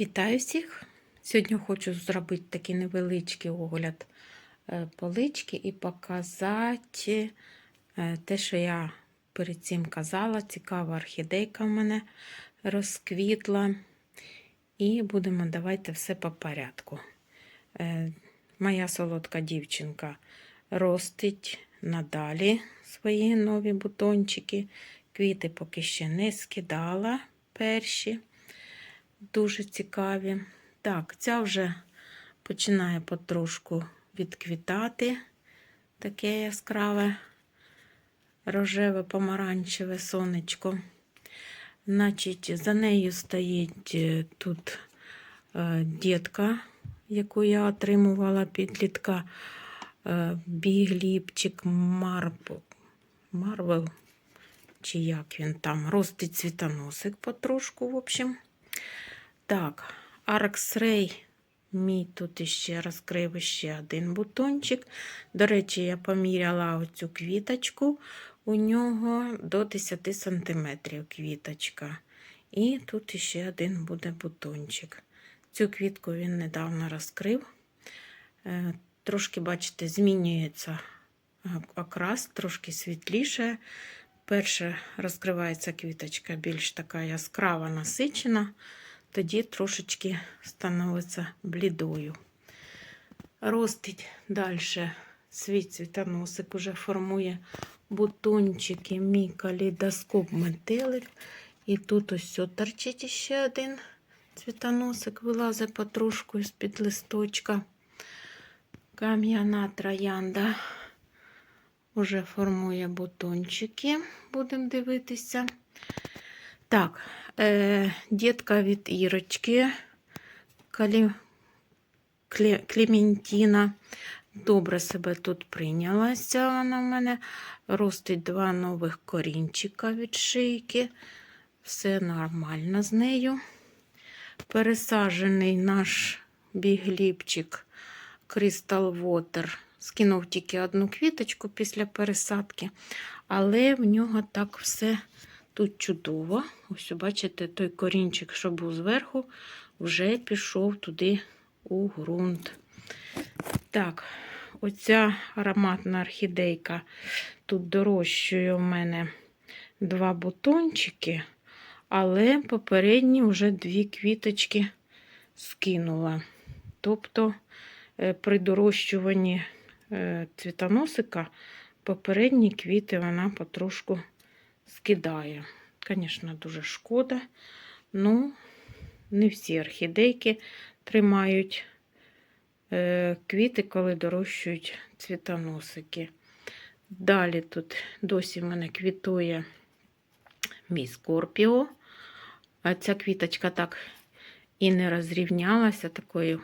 Вітаю всіх! Сьогодні хочу зробити такий невеличкий огляд е, полички і показати е, те, що я перед цим казала. Цікава орхідейка в мене розквітла. І будемо давайте все по порядку. Е, Моя солодка дівчинка ростить надалі свої нові бутончики. Квіти поки ще не скидала перші дуже цікаві. Так, ця вже починає потрошку відквітати таке яскраве рожеве помаранчеве сонечко. Значить, за нею стоїть е, тут е, дітка, яку я отримувала підлітка е, бігліпчик. Марвел, чи як він там, ростить цвітоносик потрошку, в общем. Так, Арксрей. Мій тут іще розкрив ще один бутончик. До речі, я поміряла оцю квіточку. У нього до 10 см квіточка. І тут іще один буде бутончик. Цю квітку він недавно розкрив. Е, Трошки, бачите, змінюється окрас, трошки світліше. Перше розкривається квіточка більш така яскрава, насичена тоді трошечки становиться блідою. Ростить далі свій цвітоносик, уже формує бутончики, мій калейдоскоп метелик. І тут ось торчить ще один цвітоносик, вилазить потрошку з-під листочка. Кам'яна троянда вже формує бутончики, будемо дивитися. Так, е, дітка від Ірочки, Калі... Кле... Клементіна. Добре себе тут прийнялася. Вона в мене ростить два нових корінчика від шийки. Все нормально з нею. Пересаджений наш бігліпчик Crystal Water. Скинув тільки одну квіточку після пересадки, але в нього так все Тут чудово. Ось, бачите, той корінчик, що був зверху, вже пішов туди у ґрунт. Так, оця ароматна орхідейка. Тут дорощує у мене два бутончики, але попередні вже дві квіточки скинула. Тобто, е, при дорощуванні е, цвітоносика попередні квіти вона потрошку скидає. Звісно, дуже шкода. Ну, не всі орхідейки тримають е, квіти, коли дорощують цвітоносики. Далі тут досі в мене квітує мій скорпіо. А ця квіточка так і не розрівнялася, такою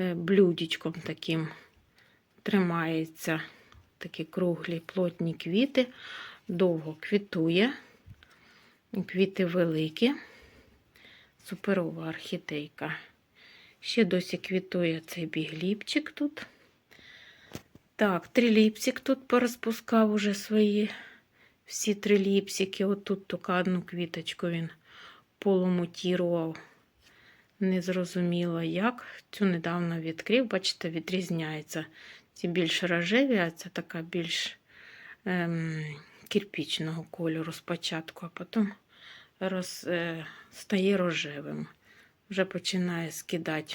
е, блюдечком таким тримається такі круглі плотні квіти довго квітує. Квіти великі, суперова орхідейка. Ще досі квітує цей бігліпчик тут. Так, триліпсик тут порозпускав уже свої всі триліпсики. Отут тільки одну квіточку він полумутірував. Не зрозуміло як. Цю недавно відкрив, бачите, відрізняється. Ці більш рожеві, а це така більш. Ем, кирпічного кольору спочатку, а потім роз, е, стає рожевим. Вже починає скидати.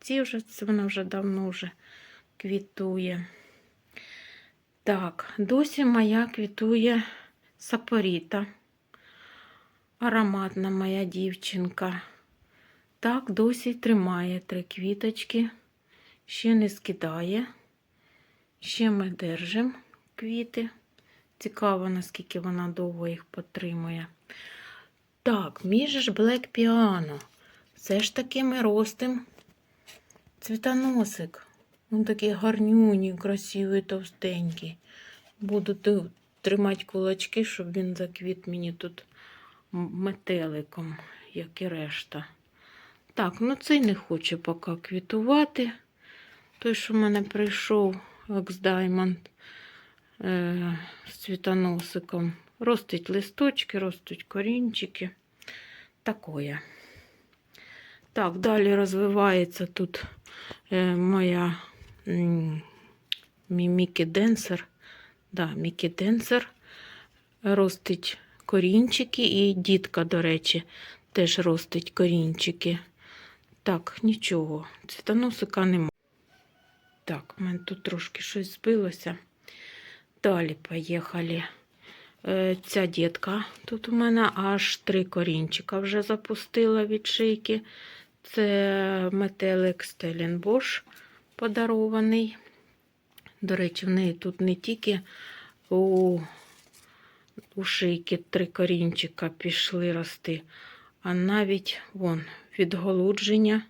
Ці вже, це вона вже давно вже квітує. Так, досі моя квітує сапоріта. Ароматна моя дівчинка. Так, досі тримає три квіточки, ще не скидає. Ще ми держимо квіти. Цікаво, наскільки вона довго їх потримує. Так, мій же ж Black Piano. Все ж таки ми ростим цвітоносик. Він такий гарнюній, красивий, товстенький. Буду тримати кулачки, щоб він заквіт мені тут метеликом, як і решта. Так, ну цей не хоче поки квітувати. Той, що в мене прийшов, Ox Diamond, з цвітоносиком. Ростить листочки, ростуть корінчики. Такое. Так, далі розвивається тут е, моя Мікі Денсер. Да, Мікі Денсер ростить корінчики, і дітка, до речі, теж ростить корінчики. Так, нічого, цвітоносика нема. Так, у мене тут трошки щось збилося. Далі поїхали. Е, Ця дітка тут у мене аж три корінчика вже запустила від шийки. Це метелик Стеленбош подарований. До речі, в неї тут не тільки у, у шийки три корінчика пішли рости, а навіть вон відголудження,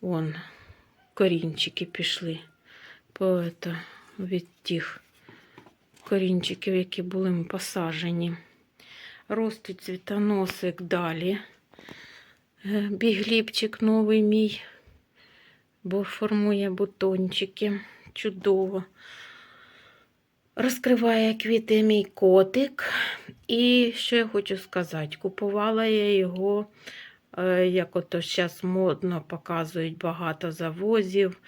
вон корінчики пішли по ето, від тих корінчиків, які були посаджені. Ростить цвітоносик далі. Е, Бігліпчик новий мій, бо формує бутончики. Чудово. Розкриває квіти мій котик. І що я хочу сказати, купувала я його, е, як ото зараз модно показують багато завозів.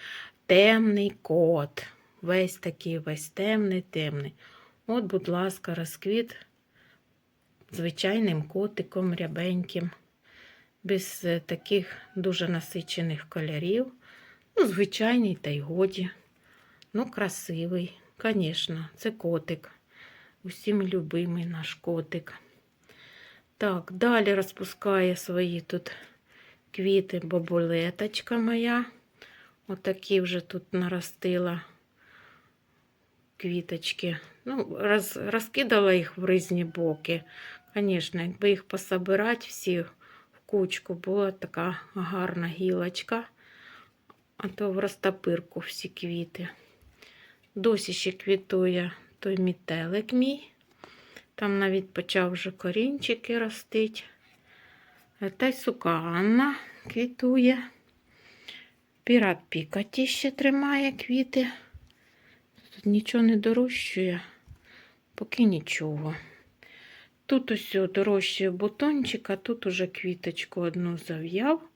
Темний кот. Весь такий, весь темний, темний. От, будь ласка, розквіт звичайним котиком рябеньким, без е, таких дуже насичених кольорів. Ну, звичайний та й годі. Ну, красивий, звісно, це котик. Усім любимий наш котик. Так, далі розпускає свої тут квіти бабулеточка моя. Отакі вже тут наростила квіточки. Ну, роз, розкидала їх в різні боки. Звісно, якби їх пособирати всі в кучку, була така гарна гілочка, а то в розтопирку всі квіти. Досі ще квітує той мітелик мій. Там навіть почав вже корінчики ростить. Та й суканна квітує. Пірат Пікаті ще тримає квіти. Нічого не дорощує, поки нічого. Тут ось дорощує бутончик, а тут уже квіточку одну зав'яв.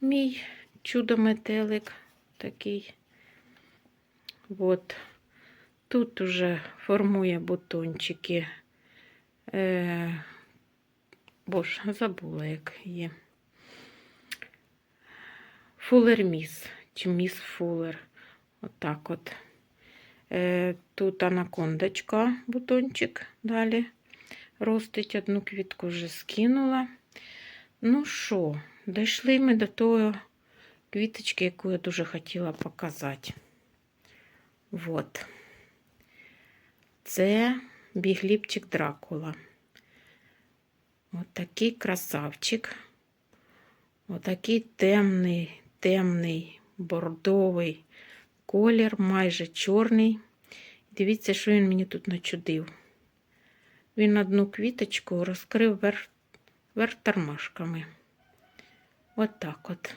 Мій чудо-метелик такий. От. Тут уже формує бутончики. Е, Боже, забула, як є. Фулер міс чи міс фулер. Отак от. Е, Тут анакондочка, бутончик далі ростить. Одну квітку вже скинула. Ну що, дійшли ми до того квіточки, яку я дуже хотіла показати. Вот. Це бігліпчик Дракула. Отакий красавчик. Отакий темний, темний, бордовий колір, майже чорний. Дивіться, що він мені тут начудив. Він одну квіточку розкрив верх, верх тормашками. Отак от.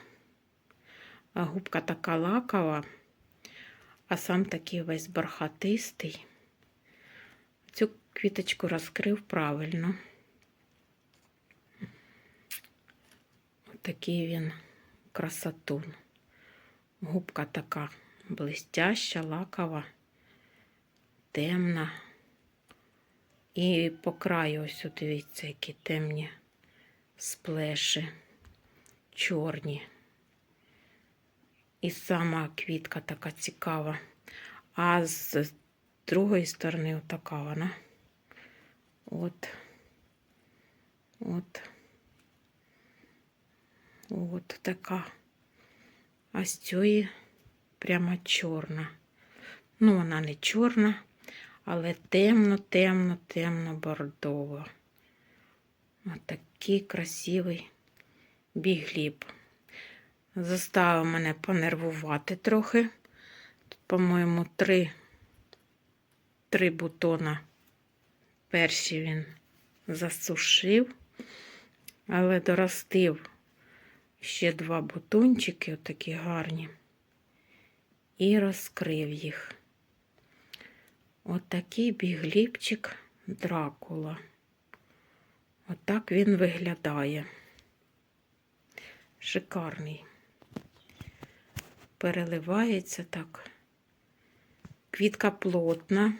А губка така лакова, а сам такий весь бархатистий. Цю квіточку розкрив правильно. Такий він красотун. Губка така блистяща, лакова, темна. І по краю, ось от дивіться, які темні сплеші, чорні. І сама квітка така цікава. А з другої сторони отака вона. От. От. От така. А з цієї прямо чорна. Ну, вона не чорна, але темно, темно, темно бордово. Ось такий красивий бігліб. Заставив мене понервувати трохи. Тут, по-моєму, три, три бутона. Перші він засушив, але доростив ще два бутончики, отакі гарні, і розкрив їх. Отакий бігліпчик Дракула. Отак він виглядає. Шикарний. Переливається так. Квітка плотна,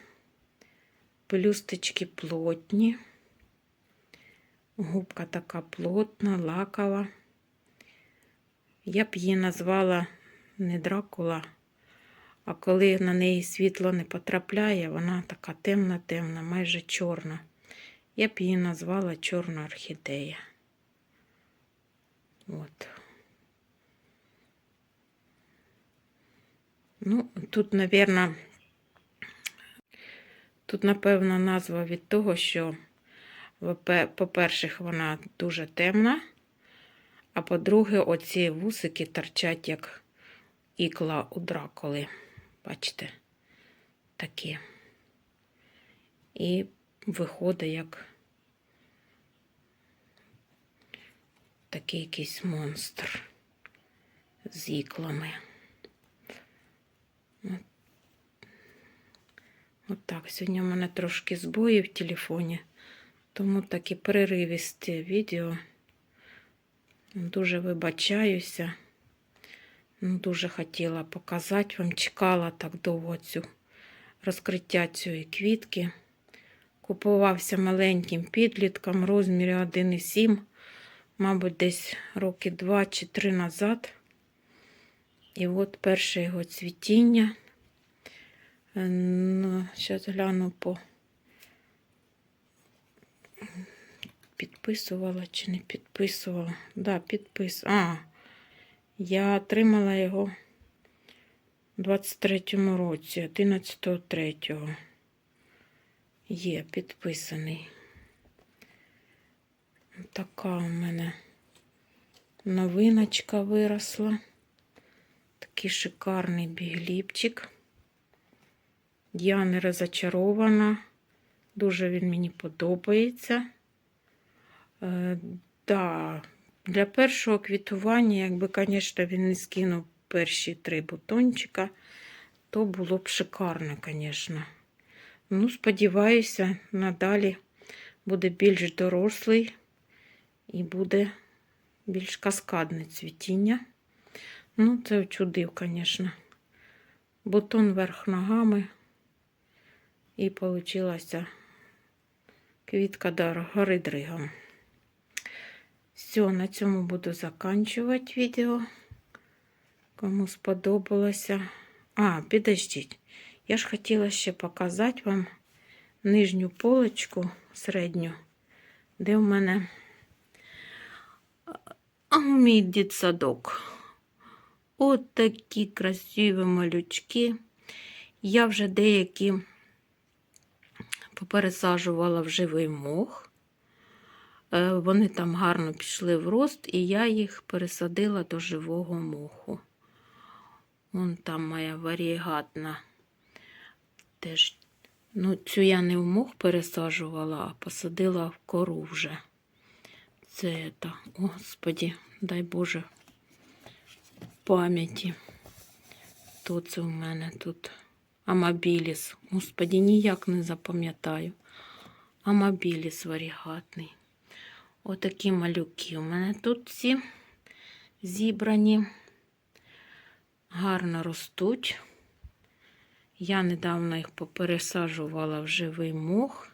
пелюсточки плотні, губка така плотна, лакова. Я б її назвала не дракула, а коли на неї світло не потрапляє, вона така темна-темна, майже чорна. Я б її назвала чорна орхідея. От. Ну, тут, напевно, тут, напевно, назва від того, що, по-перше, вона дуже темна, а по-друге, оці вусики торчать, як ікла у драколи. Бачите, такі. І виходить як такий якийсь монстр з іклами. От. От так. Сьогодні в мене трошки збої в телефоні, тому такі переривісті відео. Дуже вибачаюся. Ну, Дуже хотіла показати вам, чекала так довго цю розкриття цієї квітки. Купувався маленьким підлітком розмірі 1,7, мабуть, десь роки 2 чи 3 назад. І от перше його цвітіння. Ну, зараз гляну по підписувала чи не підписувала. Да, підпис. А, я отримала його у 23-му році, 11.03. Є підписаний. Така у мене новиночка виросла. Такий шикарний бігліпчик. Я не розочарована. Дуже він мені подобається. Е, да, для першого квітування, якби, звісно, він не скинув перші три бутончика, то було б шикарно, звісно. Ну, сподіваюся, надалі буде більш дорослий і буде більш каскадне цвітіння. Ну, це чудив, звісно. Бутон вверх ногами. І получилася квітка до гори дригом. Все, на цьому буду заканчувати відео. Кому сподобалося. А, підождіть. Я ж хотіла ще показати вам нижню полочку середню, де в мене а, мій дитсадок. От такі красиві малючки. Я вже деякі попересаджувала в живий мох. Е, Вони там гарно пішли в рост, і я їх пересадила до живого моху. Вон там моя варігатна. Теж, ну, цю я не в мох пересаджувала, а посадила в кору вже. Це та, господі, дай Боже, пам'яті. Хто це у мене тут? Амабіліс. Господі, ніяк не запам'ятаю. Амабіліс варігатний. Отакі малюки у мене тут всі зібрані, гарно ростуть. Я недавно їх попересаджувала в живий мох.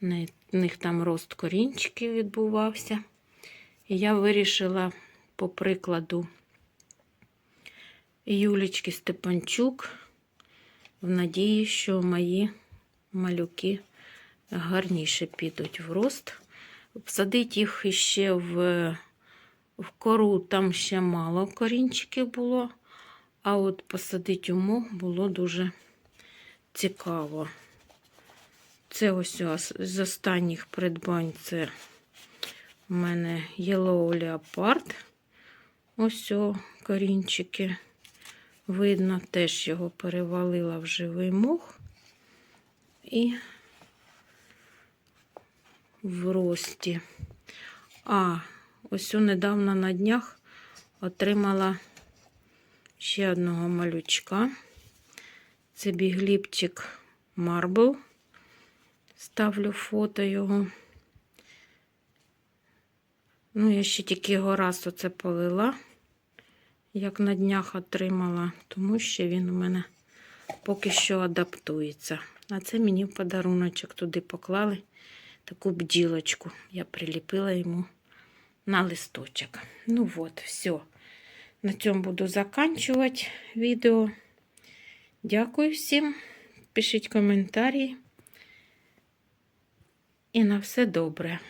В них там рост корінчиків відбувався. І я вирішила, по прикладу Юлічки Степанчук, в надії, що мої малюки гарніше підуть в рост. Всадити їх ще в, в кору, там ще мало корінчиків було, а от посадити у мох було дуже цікаво. Це ось з останніх придбань це у мене Yellow Leopard. Ось о, корінчики. Видно, теж його перевалила в живий мох і в рості. А, ось недавно на днях отримала ще одного малючка. Це бігліпчик Марбл. Ставлю фото його. Ну, я ще тільки його раз оце полила, як на днях отримала, тому що він у мене поки що адаптується. А це мені подаруночок туди поклали таку бділочку. Я приліпила йому на листочок. Ну от, все. На цьому буду заканчувати відео. Дякую всім. Пишіть коментарі. І на все добре.